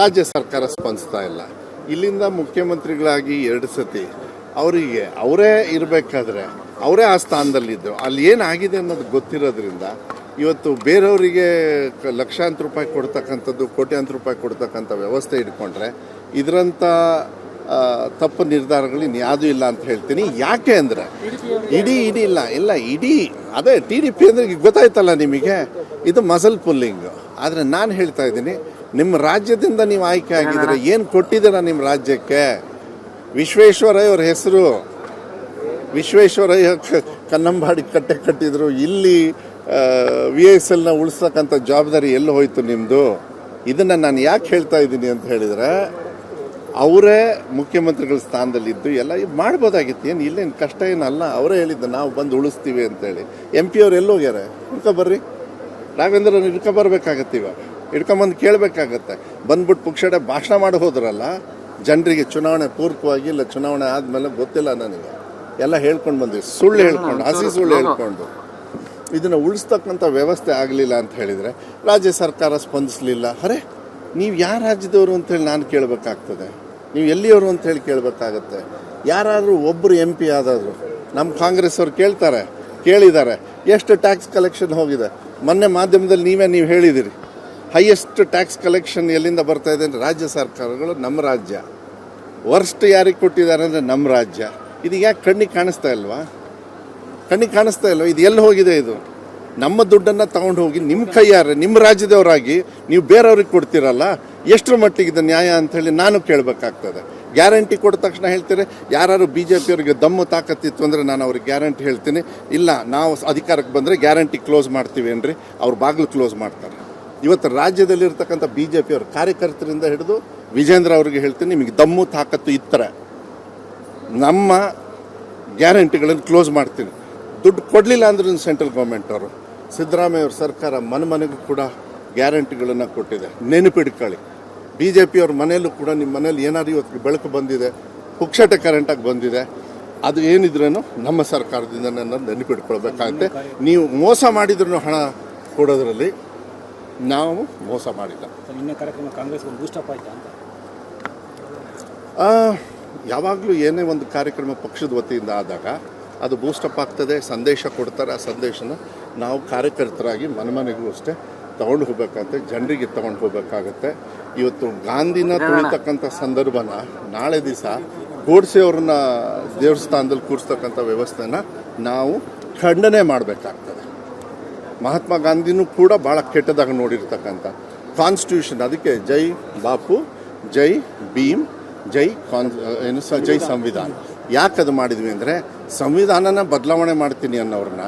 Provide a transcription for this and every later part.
ರಾಜ್ಯ ಸರ್ಕಾರ ಸ್ಪಂದಿಸ್ತಾ ಇಲ್ಲ. ಇಲ್ಲಿಂದ ಮುಖ್ಯಮಂತ್ರಿಗಳಾಗಿ ಎರಡು ಸತಿ ಅವರಿಗೆ ಅವರೇ ಇರಬೇಕಾದ್ರೆ ಅವರೇ ಆ ಸ್ಥಾನದಲ್ಲಿದ್ದರು ಅಲ್ಲಿ ಏನಾಗಿದೆ ಅನ್ನೋದು ಗೊತ್ತಿರೋದ್ರಿಂದ ಇವತ್ತು ಬೇರೆಯವರಿಗೆ ಲಕ್ಷಾಂತರ ರೂಪಾಯಿ ಕೊಡ್ತಕ್ಕಂಥದ್ದು, ಕೋಟ್ಯಾಂತರ ರೂಪಾಯಿ ಕೊಡ್ತಕ್ಕಂಥ ವ್ಯವಸ್ಥೆ ಇಟ್ಕೊಂಡ್ರೆ ಇದರಂಥ ತಪ್ಪು ನಿರ್ಧಾರಗಳು ಇನ್ಯಾವುದೂ ಇಲ್ಲ ಅಂತ ಹೇಳ್ತೀನಿ. ಯಾಕೆ ಅಂದರೆ ಇಡೀ ಇಡೀ ಇಲ್ಲ ಇಲ್ಲ, ಇಡೀ ಅದೇ ಟಿ ಡಿ ಪಿ ಅಂದರೆ ಗೊತ್ತಾಯ್ತಲ್ಲ ನಿಮಗೆ? ಇದು ಮಸಲ್ ಪುಲ್ಲಿಂಗು. ಆದರೆ ನಾನು ಹೇಳ್ತಾ ಇದ್ದೀನಿ ನಿಮ್ಮ ರಾಜ್ಯದಿಂದ ನೀವು ಆಯ್ಕೆ ಆಗಿದ್ರೆ ಏನು ಕೊಟ್ಟಿದ್ದೀರಾ ನಿಮ್ಮ ರಾಜ್ಯಕ್ಕೆ? ವಿಶ್ವೇಶ್ವರಯ್ಯ ಅವ್ರ ಹೆಸರು. ವಿಶ್ವೇಶ್ವರಯ್ಯ ಕನ್ನಂಬಾಡಿ ಕಟ್ಟೆ ಕಟ್ಟಿದ್ರು. ಇಲ್ಲಿ ವಿ ಎಸ್ ಎಲ್ನ ಉಳಿಸ್ತಕ್ಕಂಥ ಜವಾಬ್ದಾರಿ ಎಲ್ಲಿ ಹೋಯ್ತು ನಿಮ್ಮದು ಇದನ್ನು ನಾನು ಯಾಕೆ ಹೇಳ್ತಾ ಇದ್ದೀನಿ ಅಂತ ಹೇಳಿದರೆ ಅವರೇ ಮುಖ್ಯಮಂತ್ರಿಗಳ ಸ್ಥಾನದಲ್ಲಿದ್ದು ಎಲ್ಲ ಇದ್ ಮಾಡ್ಬೋದಾಗಿತ್ತು. ಏನು ಇಲ್ಲೇನು ಕಷ್ಟ ಏನಲ್ಲ. ಅವರೇ ಹೇಳಿದ್ದು ನಾವು ಬಂದು ಉಳಿಸ್ತೀವಿ ಅಂತೇಳಿ ಎಂ ಪಿ ಅವ್ರು ಎಲ್ಲೋಗ್ಯಾರೆ ಬರ್ರಿ. ರಾಘವೇಂದ್ರ ಹಿಡ್ಕೊಬರ್ಬೇಕಾಗತ್ತೆ ಇವಾಗ ಹಿಡ್ಕೊಂಬಂದು ಕೇಳಬೇಕಾಗತ್ತೆ. ಬಂದ್ಬಿಟ್ಟು ಪುಕ್ಷಡೆ ಭಾಷಣ ಮಾಡಿ ಹೋದ್ರಲ್ಲ ಜನರಿಗೆ ಚುನಾವಣೆ ಪೂರ್ವಕವಾಗಿ ಇಲ್ಲ ಚುನಾವಣೆ ಆದಮೇಲೆ ಗೊತ್ತಿಲ್ಲ ನನಗೆ. ಎಲ್ಲ ಹೇಳ್ಕೊಂಡು ಬಂದ್ವಿ ಸುಳ್ಳು ಹೇಳ್ಕೊಂಡು ಹಸಿ ಸುಳ್ಳು ಹೇಳ್ಕೊಂಡು. ಇದನ್ನು ಉಳಿಸ್ತಕ್ಕಂಥ ವ್ಯವಸ್ಥೆ ಆಗಲಿಲ್ಲ ಅಂತ ಹೇಳಿದರೆ ರಾಜ್ಯ ಸರ್ಕಾರ ಸ್ಪಂದಿಸಲಿಲ್ಲ. ಅರೆ ನೀವು ಯಾವ ರಾಜ್ಯದವರು ಅಂತೇಳಿ ನಾನು ಕೇಳಬೇಕಾಗ್ತದೆ. ನೀವು ಎಲ್ಲಿಯವರು ಅಂತೇಳಿ ಕೇಳಬೇಕಾಗತ್ತೆ. ಯಾರಾದರೂ ಒಬ್ಬರು ಎಂ ಪಿ ಆದಾದ್ರು ನಮ್ಮ ಕಾಂಗ್ರೆಸ್ ಅವ್ರು ಕೇಳ್ತಾರೆ ಕೇಳಿದ್ದಾರೆ ಎಷ್ಟು ಟ್ಯಾಕ್ಸ್ ಕಲೆಕ್ಷನ್ ಹೋಗಿದೆ. ಮೊನ್ನೆ ಮಾಧ್ಯಮದಲ್ಲಿ ನೀವೇ ನೀವು ಹೇಳಿದಿರಿ. ಹೈಯೆಸ್ಟ್ ಟ್ಯಾಕ್ಸ್ ಕಲೆಕ್ಷನ್ ಎಲ್ಲಿಂದ ಬರ್ತಾ ಇದೆ ಅಂದರೆ ರಾಜ್ಯ ಸರ್ಕಾರಗಳು, ನಮ್ಮ ರಾಜ್ಯ. ವರ್ಸ್ಟ್ ಯಾರಿಗೆ ಕೊಟ್ಟಿದ್ದಾರೆ ಅಂದರೆ ನಮ್ಮ ರಾಜ್ಯ. ಇದು ಯಾಕೆ ಕಣ್ಣಿಗೆ ಕಾಣಿಸ್ತಾ ಇಲ್ವಾ? ಕಣ್ಣಿಗೆ ಕಾಣಿಸ್ತಾ ಇಲ್ವಾ? ಇದು ಎಲ್ಲಿ ಹೋಗಿದೆ ಇದು? ನಮ್ಮ ದುಡ್ಡನ್ನು ತಗೊಂಡು ಹೋಗಿ ನಿಮ್ಮ ಕೈಯಾರೆ ನಿಮ್ಮ ರಾಜ್ಯದವರಾಗಿ ನೀವು ಬೇರೆಯವ್ರಿಗೆ ಕೊಡ್ತೀರಲ್ಲ? ಎಷ್ಟರ ಮಟ್ಟಿಗೆ ಇದು ನ್ಯಾಯ ಅಂಥೇಳಿ ನಾನು ಕೇಳಬೇಕಾಗ್ತದೆ. ಗ್ಯಾರಂಟಿ ಕೊಟ್ಟ ತಕ್ಷಣ ಹೇಳ್ತೀರಿ ಯಾರು ಬಿ ಜೆ ಪಿಯವರಿಗೆ ದಮ್ಮು ತಾಕತ್ತಿತ್ತು ಅಂದರೆ ನಾನು ಅವ್ರಿಗೆ ಗ್ಯಾರಂಟಿ ಹೇಳ್ತೀನಿ. ಇಲ್ಲ, ನಾವು ಅಧಿಕಾರಕ್ಕೆ ಬಂದರೆ ಗ್ಯಾರಂಟಿ ಕ್ಲೋಸ್ ಮಾಡ್ತೀವಿ ಏನ್ರಿ? ಅವ್ರ ಬಾಗಿಲು ಕ್ಲೋಸ್ ಮಾಡ್ತಾರೆ. ಇವತ್ತು ರಾಜ್ಯದಲ್ಲಿರ್ತಕ್ಕಂಥ ಬಿ ಜೆ ಪಿಯವ್ರ ಕಾರ್ಯಕರ್ತರಿಂದ ಹಿಡಿದು ವಿಜೇಂದ್ರ ಅವ್ರಿಗೆ ಹೇಳ್ತೀನಿ ನಿಮಗೆ ದಮ್ಮು ತಾಕತ್ತು ಇತ್ತರೆ. ನಮ್ಮ ಗ್ಯಾರಂಟಿಗಳನ್ನು ಕ್ಲೋಸ್ ಮಾಡ್ತೀನಿ. ದುಡ್ಡು ಕೊಡಲಿಲ್ಲ ಅಂದ್ರೂ ಸೆಂಟ್ರಲ್ ಗೌರ್ಮೆಂಟ್ ಅವರು. ಸಿದ್ದರಾಮಯ್ಯ ಅವ್ರ ಸರ್ಕಾರ ಮನೆ ಮನೆಗೂ ಕೂಡ ಗ್ಯಾರಂಟಿಗಳನ್ನು ಕೊಟ್ಟಿದೆ. ನೆನಪಿಡ್ಕೊಳ್ಳಿ. ಬಿ ಜೆ ಪಿಯವ್ರ ಮನೆಯಲ್ಲೂ ಕೂಡ ನಿಮ್ಮ ಮನೇಲಿ ಏನಾದ್ರು ಇವತ್ತು ಬೆಳಕು ಬಂದಿದೆ ಪುಕ್ಷಟೆ ಕರೆಂಟಾಗಿ ಬಂದಿದೆ ಅದು ಏನಿದ್ರೂ ನಮ್ಮ ಸರ್ಕಾರದಿಂದ ನನ್ನ ನೆನಪಿಟ್ಕೊಳ್ಬೇಕಾಗುತ್ತೆ ನೀವು ಮೋಸ ಮಾಡಿದ್ರು ಹಣ ಕೊಡೋದ್ರಲ್ಲಿ ನಾವು ಮೋಸ ಮಾಡಿಲ್ಲ. ನಿನ್ನೆ ಕಾರ್ಯಕ್ರಮ ಕಾಂಗ್ರೆಸ್ ಒಂದು ಬೂಸ್ಟಪ್ ಆಯ್ತಾ ಅಂತ. ಆ, ಯಾವಾಗಲೂ ಏನೇ ಒಂದು ಕಾರ್ಯಕ್ರಮ ಪಕ್ಷದ ವತಿಯಿಂದ ಆದಾಗ ಅದು ಬೂಸ್ಟಪ್ ಆಗ್ತದೆ ಸಂದೇಶ ಕೊಡ್ತಾರೆ ಆ ಸಂದೇಶನ ನಾವು ಕಾರ್ಯಕರ್ತರಾಗಿ ಮನೆ ಮನೆಗೂ ಅಷ್ಟೇ ತಗೊಂಡು ಹೋಗ್ಬೇಕಾಗತ್ತೆ ಜನರಿಗೆ ತಗೊಂಡು ಹೋಗ್ಬೇಕಾಗತ್ತೆ. ಇವತ್ತು ಗಾಂಧಿನ ತುಳಿತಕ್ಕಂಥ ಸಂದರ್ಭನ ನಾಳೆ ದಿವಸ ಗೋಡ್ಸೆ ಅವ್ರನ್ನ ದೇವಸ್ಥಾನದಲ್ಲಿ ಕೂರಿಸ್ತಕ್ಕಂಥ ವ್ಯವಸ್ಥೆನ ನಾವು ಖಂಡನೆ ಮಾಡಬೇಕಾಗ್ತದೆ. ಮಹಾತ್ಮ ಗಾಂಧಿನೂ ಕೂಡ ಭಾಳ ಕೆಟ್ಟದಾಗ ನೋಡಿರ್ತಕ್ಕಂಥ ಕಾನ್ಸ್ಟಿಟ್ಯೂಷನ್ ಅದಕ್ಕೆ ಜೈ ಬಾಪು, ಜೈ ಭೀಮ್, ಜೈ ಕಾನ್ ಏನು ಸ ಜೈ ಸಂವಿಧಾನ. ಯಾಕೆ ಅದು ಮಾಡಿದ್ವಿ ಅಂದರೆ ಸಂವಿಧಾನನ ಬದಲಾವಣೆ ಮಾಡ್ತೀನಿ ಅನ್ನೋರನ್ನ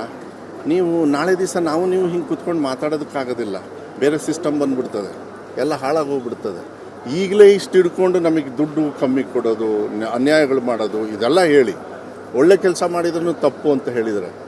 ನೀವು ನಾಳೆ ದಿವಸ ನಾವು ನೀವು ಹಿಂಗೆ ಕೂತ್ಕೊಂಡು ಮಾತಾಡೋದಕ್ಕಾಗೋದಿಲ್ಲ. ಬೇರೆ ಸಿಸ್ಟಮ್ ಬಂದ್ಬಿಡ್ತದೆ. ಎಲ್ಲ ಹಾಳಾಗೋಗ್ಬಿಡ್ತದೆ ಈಗಲೇ ಇಷ್ಟು ಹಿಡ್ಕೊಂಡು ನಮಗೆ ದುಡ್ಡು ಕಮ್ಮಿ ಕೊಡೋದು, ನ್ಯ- ಅನ್ಯಾಯಗಳು ಮಾಡೋದು, ಇದೆಲ್ಲ ಹೇಳಿ. ಒಳ್ಳೆ ಕೆಲಸ ಮಾಡಿದ್ರೂ ತಪ್ಪು ಅಂತ ಹೇಳಿದರೆ.